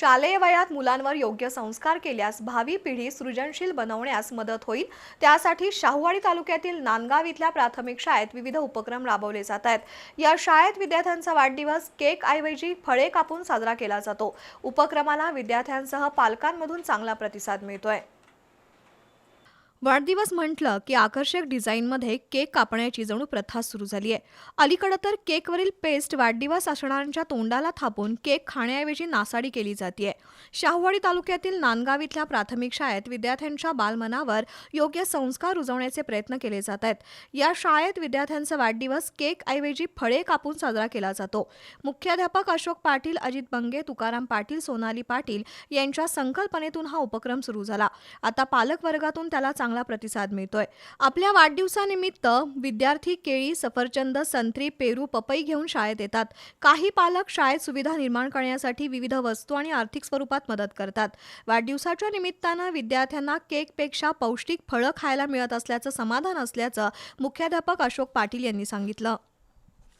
शालेय वयात मुलांवर योग्य संस्कार केल्यास भावी पिढी सृजनशील बनवण्यास मदत होईल. त्यासाठी शाहूवाडी तालुक्यातील नांदगाव इथल्या प्राथमिक शाळेत विविध उपक्रम राबवले जात आहेत. या शाळेत विद्यार्थ्यांचा वाढदिवस केक ऐवजी फळे कापून साजरा केला जातो. उपक्रमाला विद्यार्थ्यांसह पालकांमधून चांगला प्रतिसाद मिळतोय. वाढदिवस म्हटलं की आकर्षक डिझाईनमध्ये केक कापण्याची जणू प्रथा सुरू झाली आहे. अलीकडं तर केकवरील पेस्ट वाढदिवस असणाऱ्यांच्या तोंडाला थापून केक खाण्याऐवजी नासाडी केली जाते शाहूवाडी तालुक्यातील नांदगाव इथल्या प्राथमिक शाळेत विद्यार्थ्यांच्या बालमनावर योग्य संस्कार रुजवण्याचे प्रयत्न केले जात आहेत. या शाळेत विद्यार्थ्यांचा वाढदिवस केकऐवजी फळे कापून साजरा केला जातो. मुख्याध्यापक अशोक पाटील अजित बंगे तुकाराम पाटील सोनाली पाटील यांच्या संकल्पनेतून हा उपक्रम सुरू झाला. आता पालक वर्गातून त्याला चांगला प्रतिसाद मिळतोय. आपल्या वाढदिवसानिमित्त विद्यार्थी केळी सफरचंद संत्री पेरू पपई घेऊन शाळेत येतात. काही पालक शाळेत सुविधा निर्माण करण्यासाठी विविध वस्तू आणि आर्थिक स्वरूपात मदत करतात. वाढदिवसाच्या निमित्तानं विद्यार्थ्यांना केकपेक्षा पौष्टिक फळं खायला मिळत असल्याचं समाधान असल्याचं मुख्याध्यापक अशोक पाटील यांनी सांगितलं.